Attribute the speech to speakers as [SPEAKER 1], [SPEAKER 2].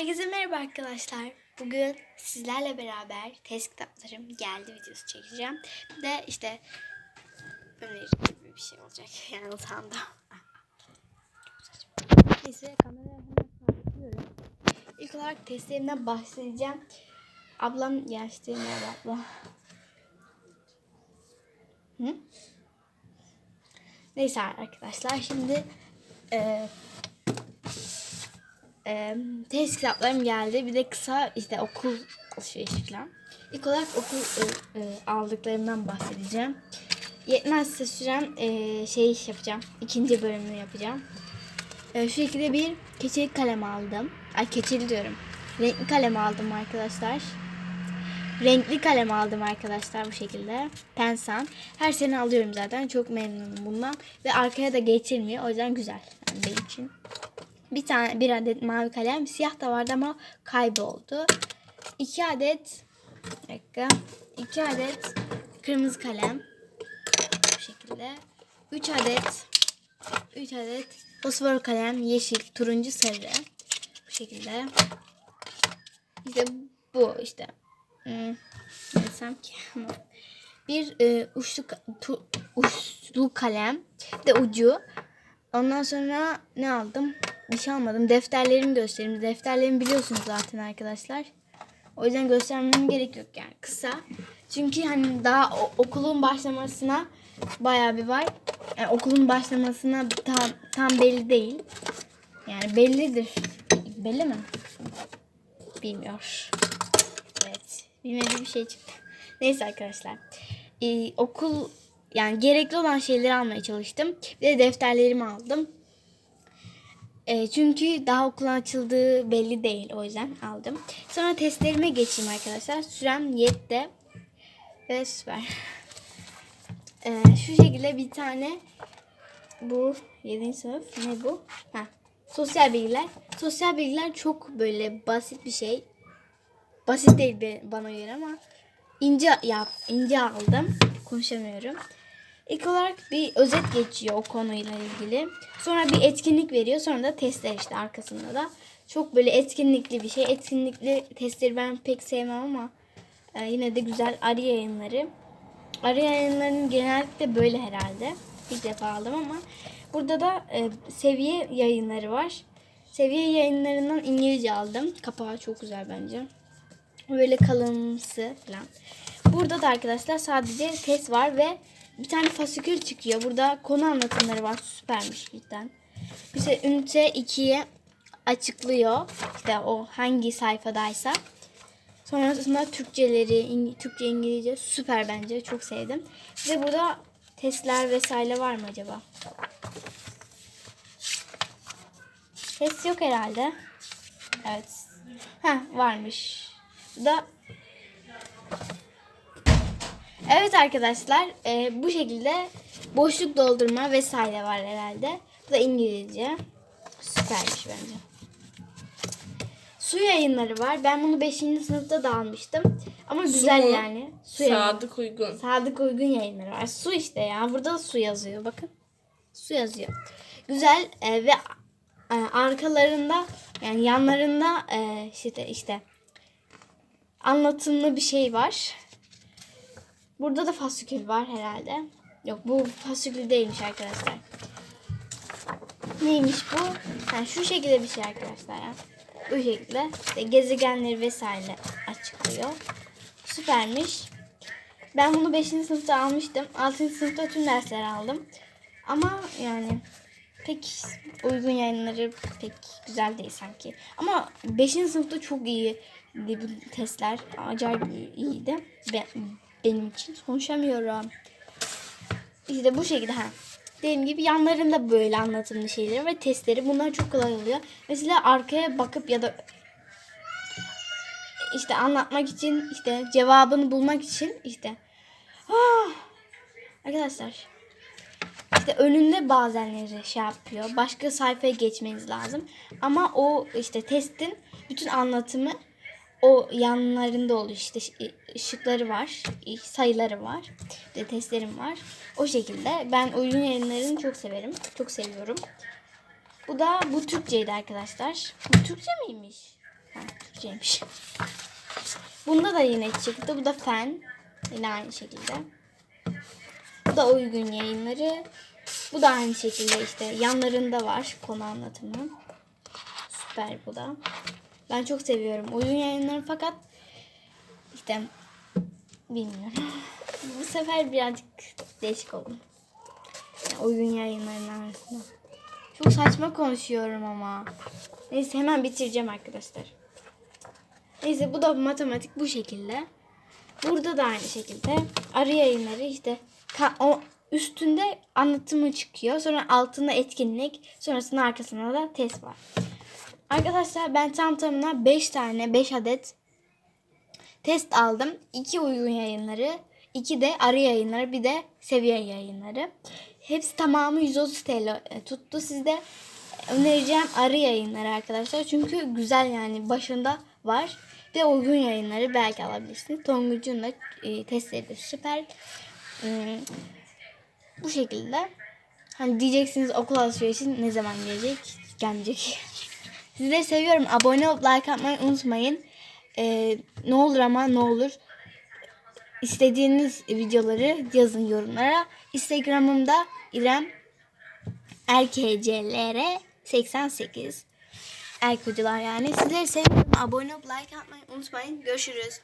[SPEAKER 1] Herkese merhaba arkadaşlar. Bugün sizlerle beraber test kitaplarım geldi videosu çekeceğim. Bir de işte öneri gibi bir şey olacak. Yani utandım. Neyse kamerayı hemen sabitliyorum. İlk olarak testlerimden bahsedeceğim. Ablam yaşlı merhaba abla. Hı? Neyse arkadaşlar şimdi e, e, test kitaplarım geldi. Bir de kısa işte okul alışverişi falan. İlk olarak okul e, e, aldıklarımdan bahsedeceğim. Yetmezse sürem e, şey yapacağım. İkinci bölümünü yapacağım. E, şu şekilde bir keçeli kalem aldım. Ay keçeli diyorum. Renkli kalem aldım arkadaşlar. Renkli kalem aldım arkadaşlar bu şekilde. Pensan. Her sene alıyorum zaten. Çok memnunum bundan. Ve arkaya da geçirmiyor. O yüzden güzel. Yani benim için. Bir tane bir adet mavi kalem. Siyah da vardı ama kayboldu. İki adet bir dakika. İki adet kırmızı kalem. Bu şekilde. Üç adet üç adet fosfor kalem. Yeşil, turuncu, sarı. Bu şekilde. İşte bu işte. Hmm, ne desem ki? Bir e, uçlu, tu, uçlu kalem. De ucu. Ondan sonra ne aldım? Bir şey almadım. Defterlerimi göstereyim. Defterlerimi biliyorsunuz zaten arkadaşlar. O yüzden göstermem gerek yok yani kısa. Çünkü hani daha okulun başlamasına bayağı bir var. Yani okulun başlamasına tam, tam belli değil. Yani bellidir. Belli mi? Bilmiyor. Evet. Bilmediği bir şey çıktı. Neyse arkadaşlar. Ee, okul yani gerekli olan şeyleri almaya çalıştım. Bir de defterlerimi aldım. Ee, çünkü daha okulun açıldığı belli değil. O yüzden aldım. Sonra testlerime geçeyim arkadaşlar. Sürem yetti. Ve süper. Ee, şu şekilde bir tane bu 7. sınıf ne bu? Ha, sosyal bilgiler. Sosyal bilgiler çok böyle basit bir şey. Basit değil bana göre ama ince yap, ince aldım. Konuşamıyorum. İlk olarak bir özet geçiyor o konuyla ilgili. Sonra bir etkinlik veriyor. Sonra da testler işte arkasında da. Çok böyle etkinlikli bir şey. Etkinlikli testleri ben pek sevmem ama e, yine de güzel arı yayınları. Arı yayınlarının genellikle böyle herhalde. İlk defa aldım ama burada da e, seviye yayınları var. Seviye yayınlarından İngilizce aldım. Kapağı çok güzel bence. Böyle kalınsı falan. Burada da arkadaşlar sadece test var ve bir tane fasikül çıkıyor. Burada konu anlatımları var. Süpermiş cidden. İşte ünite 2'ye açıklıyor. İşte o hangi sayfadaysa. Sonrasında Türkçeleri, Türkçe, İngilizce süper bence. Çok sevdim. Ve burada testler vesaire var mı acaba? Test yok herhalde. Evet. Ha varmış. Bu da Evet arkadaşlar e, bu şekilde boşluk doldurma vesaire var herhalde. Bu da İngilizce. Süpermiş bence. Su yayınları var. Ben bunu 5. sınıfta da almıştım. Ama güzel
[SPEAKER 2] mu?
[SPEAKER 1] yani. Su
[SPEAKER 2] Sadık uygun.
[SPEAKER 1] Sadık uygun yayınları var. Su işte ya. Burada da su yazıyor. Bakın. Su yazıyor. Güzel e, ve e, arkalarında yani yanlarında e, işte işte anlatımlı bir şey var. Burada da fasikül var herhalde. Yok bu fasikül değilmiş arkadaşlar. Neymiş bu? Yani şu şekilde bir şey arkadaşlar ya. Bu şekilde işte gezegenleri vesaire açıklıyor. Süpermiş. Ben bunu 5. sınıfta almıştım. 6. sınıfta tüm dersleri aldım. Ama yani pek uygun yayınları pek güzel değil sanki. Ama 5. sınıfta çok iyi bu testler. Acayip iyiydi. Be- benim için konuşamıyorum. İşte bu şekilde ha. Dediğim gibi yanlarında böyle anlatımlı şeyleri ve testleri. Bunlar çok kolay oluyor. Mesela arkaya bakıp ya da işte anlatmak için işte cevabını bulmak için işte ah, arkadaşlar işte önünde bazenleri şey yapıyor. Başka sayfaya geçmeniz lazım. Ama o işte testin bütün anlatımı o yanlarında oluyor. İşte ışıkları var, sayıları var, işte testlerim var. O şekilde ben oyun yayınlarını çok severim. Çok seviyorum. Bu da bu Türkçeydi arkadaşlar. Bu Türkçe miymiş? Ha, yapıştırıcıymış. Bunda da yine çıktı. Bu da fen. Yine aynı şekilde. Bu da uygun yayınları. Bu da aynı şekilde işte yanlarında var konu anlatımı. Süper bu da. Ben çok seviyorum uygun yayınları fakat işte bilmiyorum. Bu sefer birazcık değişik oldum. Yani uygun yayınların arasında. Çok saçma konuşuyorum ama. Neyse hemen bitireceğim arkadaşlar. Neyse bu da matematik bu şekilde. Burada da aynı şekilde arı yayınları işte o üstünde anlatımı çıkıyor. Sonra altında etkinlik, sonrasında arkasında da test var. Arkadaşlar ben tam tamına 5 tane 5 adet test aldım. 2 uygun yayınları, 2 de arı yayınları, bir de seviye yayınları. Hepsi tamamı 130 TL tuttu. Sizde önereceğim arı yayınları arkadaşlar. Çünkü güzel yani başında var. Ve uygun yayınları belki alabilirsiniz. Tonguç'un da e, testleri de süper. Hmm, bu şekilde. Hani diyeceksiniz okul alışverişi ne zaman gelecek? Gelmeyecek. Sizleri seviyorum. Abone olup like atmayı unutmayın. Ee, ne olur ama ne olur. İstediğiniz videoları yazın yorumlara. Instagram'ımda İrem RKCLR 88 Erkocular yani. Sizleri seviyorum. Abone olup like atmayı unutmayın. Görüşürüz.